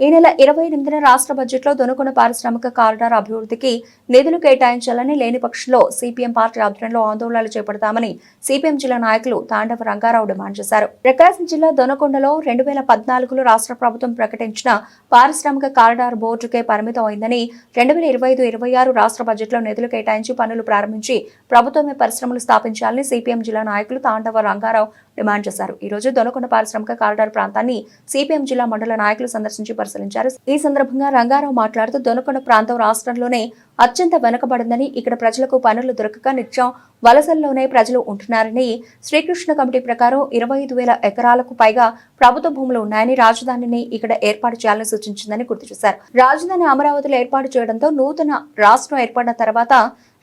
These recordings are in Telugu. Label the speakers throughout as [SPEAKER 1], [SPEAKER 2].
[SPEAKER 1] ఈ నెల ఇరవై ఎనిమిదిన రాష్ట్ర బడ్జెట్లో దొనకొండ పారిశ్రామిక కారిడార్ అభివృద్ధికి నిధులు కేటాయించాలని లేని పక్షంలో సిపిఎం పార్టీ ఆధ్వర్యంలో ఆందోళనలు చేపడతామని సిపిఎం జిల్లా నాయకులు తాండవ రంగారావు డిమాండ్ చేశారు. ప్రకాశం జిల్లా దొనకొండలో రెండు వేల పద్నాలుగులో రాష్ట్ర ప్రభుత్వం ప్రకటించిన పారిశ్రామిక కారిడార్ బోర్డుకే పరిమితం అయిందని రెండు వేల ఇరవై ఐదు ఇరవై ఆరు రాష్ట్ర బడ్జెట్లో నిధులు కేటాయించి పనులు ప్రారంభించి ప్రభుత్వమే పరిశ్రమలు స్థాపించాలని సిపిఎం జిల్లా నాయకులు తాండవ రంగారావు డిమాండ్ చేశారు. ఈ రోజు దొనకొండ పారిశ్రామిక కారిడార్ ప్రాంతాన్ని సిపిఎం జిల్లా మండల నాయకులు సందర్శించి పరిశీలించారు. ఈ సందర్భంగా రంగారావు మాట్లాడుతూ దొనకొండ ప్రాంతం రాష్ట్రంలోనే అత్యంత వెనుకబడిందని ఇక్కడ ప్రజలకు పనులు దొరకక నిత్యం వలసల్లోనే ప్రజలు ఉంటున్నారని శ్రీకృష్ణ కమిటీ ప్రకారం ఇరవై ఐదు వేల ఎకరాలకు పైగా ప్రభుత్వ భూములు ఉన్నాయని రాజధానిని ఇక్కడ ఏర్పాటు చేయాలని సూచించిందని గుర్తు చేశారు. రాజధాని అమరావతిలో ఏర్పాటు చేయడంతో నూతన రాష్ట్రం ఏర్పడిన తర్వాత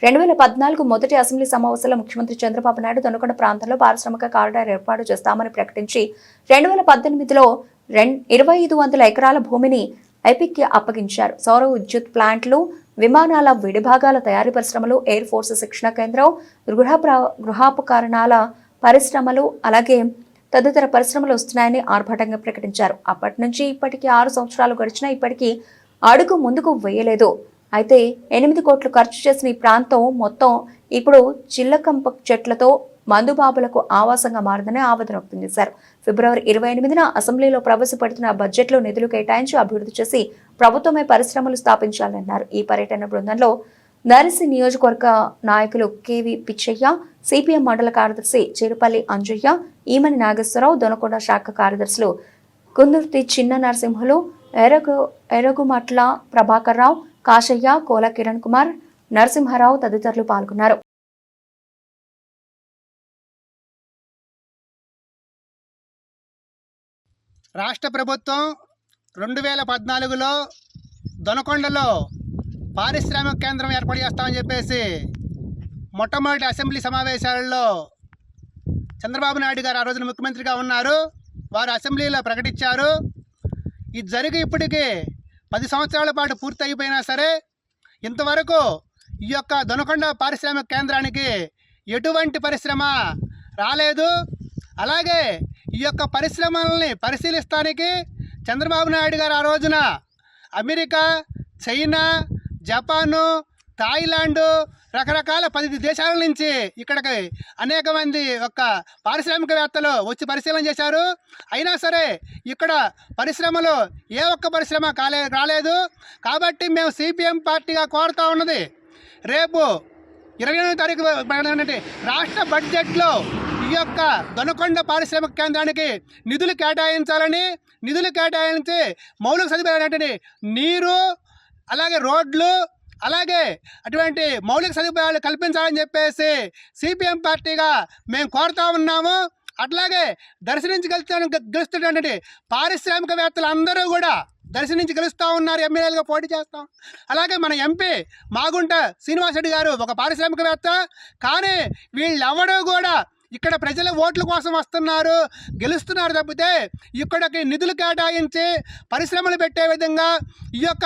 [SPEAKER 1] రెండు వేల పద్నాలుగు మొదటి అసెంబ్లీ సమావేశంలో ముఖ్యమంత్రి చంద్రబాబు నాయుడు దొనకొండ ప్రాంతంలో పారిశ్రామిక కారిడార్ ఏర్పాటు చేస్తామని ప్రకటించి రెండు వేల పద్దెనిమిదిలో రెండు ఇరవై ఐదు వందల ఎకరాల భూమిని ఐపిక్కి అప్పగించారు. సౌర విద్యుత్ ప్లాంట్లు విమానాల విడిభాగాల తయారీ పరిశ్రమలు ఎయిర్ ఫోర్స్ శిక్షణ కేంద్రం గృహ గృహాపకరణాల పరిశ్రమలు అలాగే తదితర పరిశ్రమలు వస్తున్నాయని ఆర్భాటంగా ప్రకటించారు. అప్పటి నుంచి ఇప్పటికి ఆరు సంవత్సరాలు గడిచినా ఇప్పటికీ అడుగు ముందుకు వేయలేదు. అయితే ఎనిమిది కోట్లు ఖర్చు చేసిన ఈ ప్రాంతం మొత్తం ఇప్పుడు చిల్లకంప చెట్లతో మందుబాబులకు ఆవాసంగా మారిందని ఆవేదన వ్యక్తం చేశారు. ఫిబ్రవరి ఇరవై ఎనిమిదిన అసెంబ్లీలో ప్రవేశపెడుతున్న బడ్జెట్లో నిధులు కేటాయించి అభివృద్ధి చేసి ప్రభుత్వమే పరిశ్రమలు స్థాపించాలన్నారు. ఈ పర్యటన బృందంలో నర్సి నియోజకవర్గ నాయకులు కేవి పిచ్చయ్య సిపిఎం మండల కార్యదర్శి చిరుపల్లి అంజయ్య ఈమని నాగేశ్వరరావు దొనకొండ శాఖ కార్యదర్శులు కుందుర్తి చిన్న నరసింహులు ఎరగు ఎరగుమట్ల ప్రభాకర్ రావు కాశయ్య కోల కిరణ్ కుమార్ నరసింహారావు తదితరులు పాల్గొన్నారు.
[SPEAKER 2] రాష్ట్ర ప్రభుత్వం రెండు వేల పద్నాలుగులో దొనకొండలో పారిశ్రామిక కేంద్రం ఏర్పాటు చేస్తామని చెప్పేసి మొట్టమొదటి అసెంబ్లీ సమావేశాలలో చంద్రబాబు నాయుడు గారు ఆ రోజున ముఖ్యమంత్రిగా ఉన్నారు. వారు అసెంబ్లీలో ప్రకటించారు. ఇది జరిగి ఇప్పటికీ పది సంవత్సరాల పాటు పూర్తి అయిపోయినా సరే ఇంతవరకు ఈ యొక్క దొనకొండ పారిశ్రామిక కేంద్రానికి ఎటువంటి పరిశ్రమ రాలేదు. అలాగే ఈ యొక్క పరిశ్రమల్ని పరిశీలిస్తానికి చంద్రబాబు నాయుడు గారు ఆ రోజున అమెరికా చైనా జపాను థాయిలాండు రకరకాల పది దేశాల నుంచి ఇక్కడికి అనేక మంది ఒక పారిశ్రామికవేత్తలు వచ్చి పరిశీలన చేశారు. అయినా సరే ఇక్కడ పరిశ్రమలు ఏ ఒక్క పరిశ్రమ కాలే రాలేదు. కాబట్టి మేము సిపిఎం పార్టీగా కోరుతా ఉన్నది. రేపు ఇరవై ఎనిమిది తారీఖు రాష్ట్ర బడ్జెట్లో ఈ యొక్క దొనకొండ పారిశ్రామిక కేంద్రానికి నిధులు కేటాయించాలని నిధులు కేటాయించి మౌలిక సదుపాయాలు నీరు అలాగే రోడ్లు అలాగే అటువంటి మౌలిక సదుపాయాలు కల్పించాలని చెప్పేసి సిపిఎం పార్టీగా మేము కోరుతా ఉన్నాము. అట్లాగే దర్శనించి గెలుస్తాను గెలుస్తున్నటువంటి పారిశ్రామికవేత్తలు అందరూ కూడా దర్శనించి గెలుస్తూ ఉన్నారు ఎమ్మెల్యేలుగా పోటీ చేస్తాం అలాగే మన ఎంపీ మాగుంట శ్రీనివాసరెడ్డి గారు ఒక పారిశ్రామికవేత్త. కానీ వీళ్ళెవడూ కూడా ఇక్కడ ప్రజల ఓట్ల కోసం వస్తున్నారు గెలుస్తున్నారు తప్పితే ఇక్కడికి నిధులు కేటాయించి పరిశ్రమలు పెట్టే విధంగా ఈ యొక్క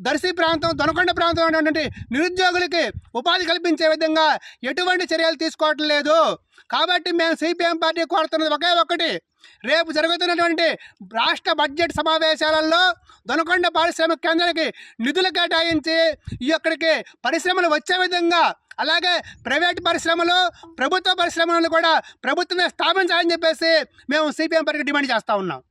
[SPEAKER 2] దర్శి ప్రాంతం దొనకొండ ప్రాంతం ఉన్నటువంటి నిరుద్యోగులకి ఉపాధి కల్పించే విధంగా ఎటువంటి చర్యలు తీసుకోవటం లేదు కాబట్టి మేము సిపిఎం పార్టీ కోరుతున్నది ఒకే ఒకటి రేపు జరుగుతున్నటువంటి రాష్ట్ర బడ్జెట్ సమావేశాలలో దొనకొండ పారిశ్రామిక కేంద్రానికి నిధులు కేటాయించి ఈ పరిశ్రమలు వచ్చే విధంగా అలాగే ప్రైవేట్ పరిశ్రమలు ప్రభుత్వ పరిశ్రమలను కూడా ప్రభుత్వమే స్థాపించాలని చెప్పేసి మేము సిపిఎం పార్టీకి డిమాండ్ చేస్తూ ఉన్నాం.